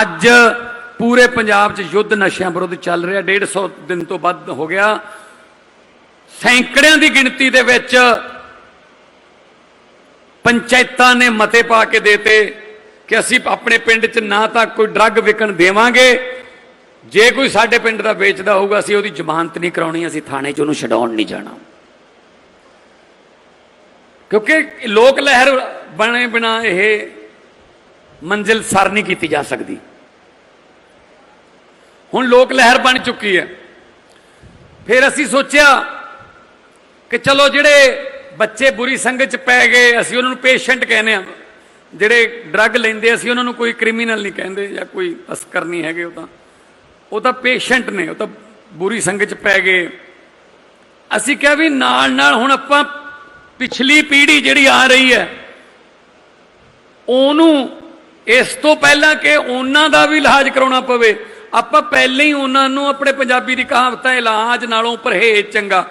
ਅੱਜ ਪੂਰੇ ਪੰਜਾਬ 'ਚ ਯੁੱਧ ਨਸ਼ਿਆਂ ਵਿਰੁੱਧ ਚੱਲ ਰਿਹਾ। 150 ਦਿਨ ਤੋਂ ਵੱਧ ਹੋ ਗਿਆ। ਸੈਂਕੜਿਆਂ ਦੀ ਗਿਣਤੀ ਦੇ ਵਿੱਚ ਪੰਚਾਇਤਾਂ ਨੇ ਮਤੇ ਪਾ ਕੇ ਦੇਤੇ ਕਿ ਅਸੀਂ ਆਪਣੇ ਪਿੰਡ 'ਚ ਨਾ ਤਾਂ ਕੋਈ ਡਰੱਗ ਵਿਕਣ ਦੇਵਾਂਗੇ। ਜੇ ਕੋਈ ਸਾਡੇ ਪਿੰਡ ਦਾ ਵੇਚਦਾ ਹੋਊਗਾ, ਅਸੀਂ ਉਹਦੀ ਜ਼ਮਾਨਤ ਨਹੀਂ ਕਰਾਉਣੀ, ਅਸੀਂ ਥਾਣੇ 'ਚ ਉਹਨੂੰ ਛਡਾਉਣ ਨਹੀਂ ਜਾਣਾ। ਕਿਉਂਕਿ ਲੋਕ ਲਹਿਰ ਬਣੇ ਬਿਨਾ ਇਹ ਮੰਜ਼ਿਲ ਸਰ ਨਹੀਂ ਕੀਤੀ ਜਾ ਸਕਦੀ। ਹੁਣ ਲੋਕ ਲਹਿਰ ਬਣ ਚੁੱਕੀ ਹੈ। ਫਿਰ ਅਸੀਂ ਸੋਚਿਆ ਕਿ ਚਲੋ ਜਿਹੜੇ ਬੱਚੇ ਬੁਰੀ ਸੰਗਤ ਚ ਪੈ ਗਏ, ਅਸੀਂ ਉਹਨਾਂ ਨੂੰ ਪੇਸ਼ੈਂਟ ਕਹਿੰਦੇ ਆ ਜਿਹੜੇ ਡਰੱਗ ਲੈਂਦੇ, ਅਸੀਂ ਉਹਨਾਂ ਨੂੰ ਕੋਈ ਕ੍ਰਿਮੀਨਲ ਨਹੀਂ ਕਹਿੰਦੇ ਜਾਂ ਕੋਈ ਤਸਕਰ ਨਹੀਂ ਹੈਗੇ ਉਹ ਤਾਂ। ਉਹ ਤਾਂ ਪੇਸ਼ੈਂਟ ਨੇ, ਉਹ ਤਾਂ ਬੁਰੀ ਸੰਗਤ ਚ ਪੈ ਗਏ। ਅਸੀਂ ਕਿਹਾ ਵੀ ਨਾਲ ਨਾਲ ਹੁਣ ਆਪਾਂ ਪਿਛਲੀ ਪੀੜ੍ਹੀ ਜਿਹੜੀ ਆ ਰਹੀ ਹੈ, ਉਹਨੂੰ ਇਸ ਤੋਂ ਪਹਿਲਾਂ ਕਿ ਉਹਨਾਂ ਦਾ ਵੀ ਇਲਾਜ ਕਰਾਉਣਾ ਪਵੇ। ਆਪਾਂ ਪਹਿਲਾਂ ਹੀ ਉਹਨਾਂ ਨੂੰ ਆਪਣੇ ਪੰਜਾਬੀ ਦੀ ਕਹਾਵਤ ਹੈ ਇਲਾਜ ਨਾਲੋਂ ਪਰਹੇਜ਼ ਚੰਗਾ।